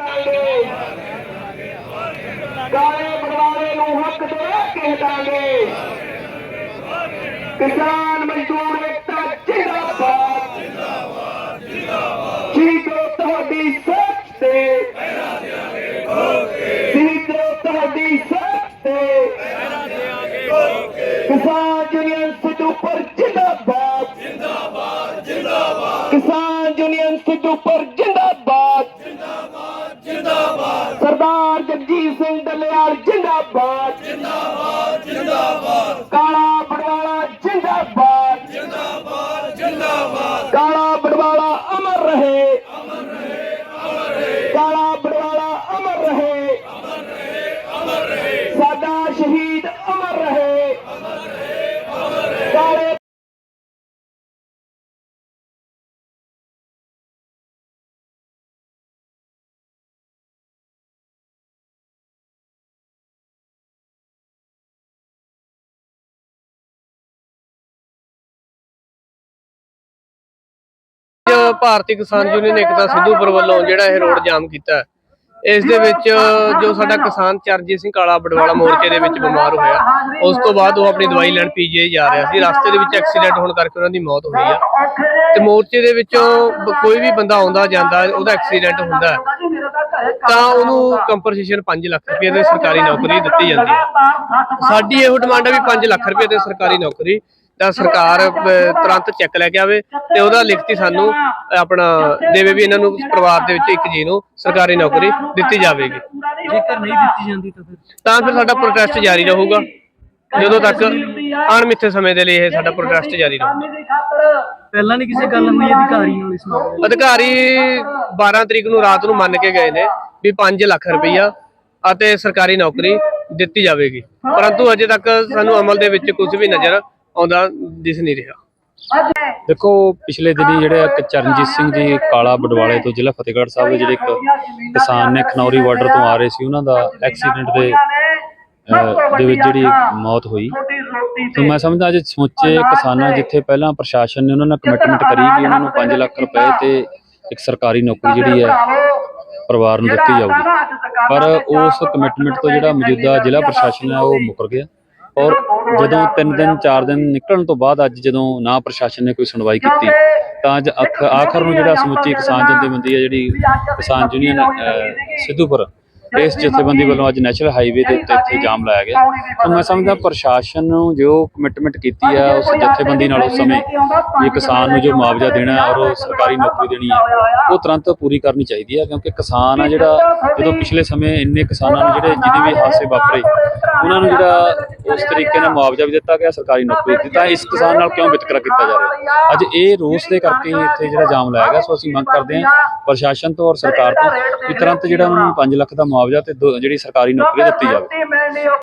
ਦਾਂਗੇ ਕਾਲੇ ਬਦਵਾਰੇ ਨੂੰ ਹੱਕ ਦੇ ਕੇ ਦਾਂਗੇ ਕਿਸਾਨ ਮਜ਼ਦੂਰ ਏਕਤਾ ਜਿੰਦਾਬਾਦ। ਜਿੰਦਾਬਾਦ ਜਿੰਦਾਬਾਦ ਜੀਤੋ ਤੁਹਾਡੀ ਸੱਚ ਤੇ ਜੀਤੋ ਤੁਹਾਡੀ ਸੋਚ ਤੇ ਕਿਸਾਨ ਯੂਨੀਅਨ ਸਿੱਧੂਪੁਰ ਜਿੰਦਾਬਾਦ ਜਿੰਦਾਬਾਦ। ਜਿੰਦਾਬਾਦ ਕਿਸਾਨ ਯੂਨੀਅਨ ਸਿੱਧੂਪੁਰ ਜਿੰਦਾਬਾਦ ਸਰਦਾਰ ਜਗਜੀਤ ਸਿੰਘ ਡੱਲੇਵਾਲ ਜਿੰਦਾਬਾਦ। ਜਿੰਦਾਬਾਦ ਜਿੰਦਾਬਾਦ। ਕਾਲਾ ਬੜਵਾਲਾ ਜਿੰਦਾਬਾਦ। ਭਾਰਤੀ ਕਿਸਾਨ ਯੂਨੀਅਨ ਏਕਤਾ ਸਿੱਧੂਪੁਰ ਵੱਲੋਂ ਜਿਹੜਾ ਇਹ ਰੋਡ ਜਾਮ ਕੀਤਾ ਇਸ ਦੇ ਵਿੱਚ ਜੋ ਸਾਡਾ ਕਿਸਾਨ ਚਰਨਜੀਤ ਸਿੰਘ ਕਾਲਾ ਬਡਵਾਲਾ ਮੋਰਚੇ ਦੇ ਵਿੱਚ ਬਿਮਾਰ ਹੋਇਆ। ਉਸ ਤੋਂ ਬਾਅਦ ਉਹ ਆਪਣੀ ਦਵਾਈ ਲੈਣ ਪੀਜੀਆਈ ਜਾ ਰਿਹਾ ਸੀ। ਰਸਤੇ ਦੇ ਵਿੱਚ ਐਕਸੀਡੈਂਟ ਹੋਣ ਕਰਕੇ ਉਹਨਾਂ ਦੀ ਮੌਤ ਹੋਈ ਆ। ਤੇ ਮੋਰਚੇ ਦੇ ਵਿੱਚੋਂ ਕੋਈ ਵੀ ਬੰਦਾ ਆਉਂਦਾ, ਜਾਂਦਾ, ਉਹਦਾ ਐਕਸੀਡੈਂਟ ਹੁੰਦਾ ਤਾਂ ਉਹਨੂੰ ਕੰਪਨਸੇਸ਼ਨ 5 ਲੱਖ ਰੁਪਏ ਦੀ ਸਰਕਾਰੀ ਨੌਕਰੀ ਦਿੱਤੀ ਜਾਂਦੀ ਸਾਡੀ ਇਹੋ ਡਿਮਾਂਡ ਹੈ ਵੀ 5 ਲੱਖ ਰੁਪਏ ਦੇ ਸਰਕਾਰੀ ਨੌਕਰੀ। ਤਾਂ ਸਰਕਾਰ ਤੁਰੰਤ ਚੈੱਕ ਲੈ ਕੇ ਆਵੇ ਤੇ ਉਹਦਾ ਲਿਖਤੀ ਸਾਨੂੰ ਆਪਣਾ ਦੇਵੇ ਵੀ ਇਹਨਾਂ ਨੂੰ ਪਰਿਵਾਰ ਦੇ ਵਿੱਚ ਇੱਕ ਜੀ ਨੂੰ ਸਰਕਾਰੀ ਨੌਕਰੀ ਦਿੱਤੀ ਜਾਵੇਗੀ। ਜੇਕਰ ਨਹੀਂ ਦਿੱਤੀ ਜਾਂਦੀ ਤਾਂ ਫਿਰ ਤਾਂ ਫਿਰ ਸਾਡਾ ਪ੍ਰੋਟੈਸਟ ਜਾਰੀ ਰਹੂਗਾ। ਜਦੋਂ ਤੱਕ ਅਣਮਿੱਥੇ ਸਮੇਂ ਦੇ ਲਈ ਇਹ ਸਾਡਾ ਪ੍ਰੋਟੈਸਟ ਜਾਰੀ ਰਹੂਗਾ ਪਹਿਲਾਂ ਨਹੀਂ ਕਿਸੇ ਗੱਲ ਹੋਈ ਅਧਿਕਾਰੀ ਨਾਲ ਇਸ ਮਾਮਲੇ ਅਧਿਕਾਰੀ 12 ਤਰੀਕ ਨੂੰ ਰਾਤ ਨੂੰ ਮੰਨ ਕੇ ਗਏ ਨੇ ਵੀ 5 ਲੱਖ ਰੁਪਈਆ ਅਤੇ ਸਰਕਾਰੀ ਨੌਕਰੀ ਦਿੱਤੀ ਜਾਵੇਗੀ। ਪਰੰਤੂ ਅਜੇ ਤੱਕ ਸਾਨੂੰ ਅਮਲ ਦੇ ਵਿੱਚ ਕੁਝ ਵੀ ਨਜ਼ਰ ਆਉਂਦਾ ਦਿਸ ਨਹੀਂ ਰਿਹਾ। ਦੇਖੋ ਪਿਛਲੇ ਦਿਨੀ ਜਿਹੜੇ ਇੱਕ ਚਰਨਜੀਤ ਸਿੰਘ ਜੀ ਕਾਲਾ ਬਡਵਾਲੇ ਤੋਂ ਜ਼ਿਲ੍ਹਾ ਫਤਿਹਗੜ੍ਹ ਸਾਹਿਬ ਦੇ ਜਿਹੜੇ ਇੱਕ ਕਿਸਾਨ ਨੇ ਖਨੌਰੀ ਬਾਰਡਰ ਤੋਂ ਆ ਰਹੇ ਸੀ ਉਹਨਾਂ ਦਾ ਐਕਸੀਡੈਂਟ ਦੇ ਦੇ ਵਿੱਚ ਜਿਹੜੀ ਮੌਤ ਹੋਈ। ਤੇ ਮੈਂ ਸਮਝਦਾ ਅੱਜ ਸਮੁੱਚੇ ਕਿਸਾਨਾਂ ਜਿੱਥੇ ਪਹਿਲਾਂ ਪ੍ਰਸ਼ਾਸਨ ਨੇ ਉਹਨਾਂ ਨਾਲ ਕਮਿਟਮੈਂਟ ਕਰੀ ਕਿ ਉਹਨਾਂ ਨੂੰ 5 ਲੱਖ ਰੁਪਏ ਤੇ ਇੱਕ ਸਰਕਾਰੀ ਨੌਕਰੀ ਜਿਹੜੀ ਹੈ ਪਰਿਵਾਰ ਨੂੰ ਦਿੱਤੀ ਜਾਊਗੀ। ਪਰ ਉਸ ਕਮਿਟਮੈਂਟ ਤੋਂ ਜਿਹੜਾ ਮੌਜੂਦਾ ਜ਼ਿਲ੍ਹਾ ਪ੍ਰਸ਼ਾਸਨ ਹੈ ਉਹ ਮੁਕਰ ਗਿਆ। ਔਰ ਜਦੋਂ 3 ਦਿਨ 4 ਦਿਨ ਨਿਕਲਣ ਤੋਂ ਬਾਅਦ ਅੱਜ ਜਦੋਂ ਨਾ ਪ੍ਰਸ਼ਾਸਨ ਨੇ ਕੋਈ ਸੁਣਵਾਈ ਕੀਤੀ ਤਾਂ ਅੱਜ ਆਖਰ ਨੂੰ ਜਿਹੜਾ ਸਮੁੱਚੀ ਕਿਸਾਨ ਜਥੇਬੰਦੀ ਹੈ ਜਿਹੜੀ ਕਿਸਾਨ ਯੂਨੀਅਨ ਸਿੱਧੂਪੁਰ ਇਸ ਜਥੇਬੰਦੀ ਵੱਲੋਂ ਅੱਜ ਨੈਸ਼ਨਲ ਹਾਈਵੇ ਦੇ ਉੱਤੇ ਇੱਥੇ ਜਾਮ ਲਾਇਆ ਗਿਆ। ਤਾਂ ਮੈਂ ਸਮਝਦਾ ਪ੍ਰਸ਼ਾਸਨ ਨੂੰ ਜੋ ਕਮਿਟਮੈਂਟ ਕੀਤੀ ਹੈ ਉਸ ਜਥੇਬੰਦੀ ਨਾਲ ਉਸ ਸਮੇਂ ਵੀ ਕਿਸਾਨ ਨੂੰ ਜੋ ਮੁਆਵਜ਼ਾ ਦੇਣਾ ਹੈ ਔਰ ਉਹ ਸਰਕਾਰੀ ਨੌਕਰੀ ਦੇਣੀ ਹੈ ਉਹ ਤੁਰੰਤ ਪੂਰੀ ਕਰਨੀ ਚਾਹੀਦੀ ਹੈ ਕਿਉਂਕਿ ਕਿਸਾਨ ਆ ਜਿਹੜਾ ਜਦੋਂ ਪਿਛਲੇ ਸਮੇਂ ਇੰਨੇ ਕਿਸਾਨਾਂ ਨੂੰ ਜਿਹੜੇ ਜਿਹਦੇ ਵੀ ਹਾਦਸੇ ਵਾਪਰੇ ਉਹਨਾਂ ਨੂੰ ਜਿਹੜਾ ਉਸ ਤਰੀਕੇ ਨਾਲ ਮੁਆਵਜ਼ਾ ਵੀ ਦਿੱਤਾ ਗਿਆ, ਸਰਕਾਰੀ ਨੌਕਰੀ ਦਿੱਤੀ, ਤਾਂ ਇਸ ਕਿਸਾਨ ਨਾਲ ਕਿਉਂ ਵਿਤਕਰਾ ਕੀਤਾ ਜਾ ਰਿਹਾ? ਅੱਜ ਇਹ ਰੋਸ ਦੇ ਕਰਕੇ ਹੀ ਇੱਥੇ ਜਿਹੜਾ ਜਾਮ ਲਾਇਆ ਗਿਆ, ਸੋ ਅਸੀਂ ਮੰਗ ਕਰਦੇ ਹਾਂ ਪ੍ਰਸ਼ਾਸਨ ਤੋਂ ਔਰ ਸਰਕਾਰ ਤੋਂ ਕਿ ਤੁਰੰਤ ਜਿਹੜਾ ਉਹਨਾਂ ਨੂੰ 5 ਲੱਖ ਦਾ ਮੁਆਵਜ਼ਾ ਤੇ ਦੋ- ਜਿਹੜੀ ਸਰਕਾਰੀ ਨੌਕਰੀ ਦਿੱਤੀ ਜਾਵੇ।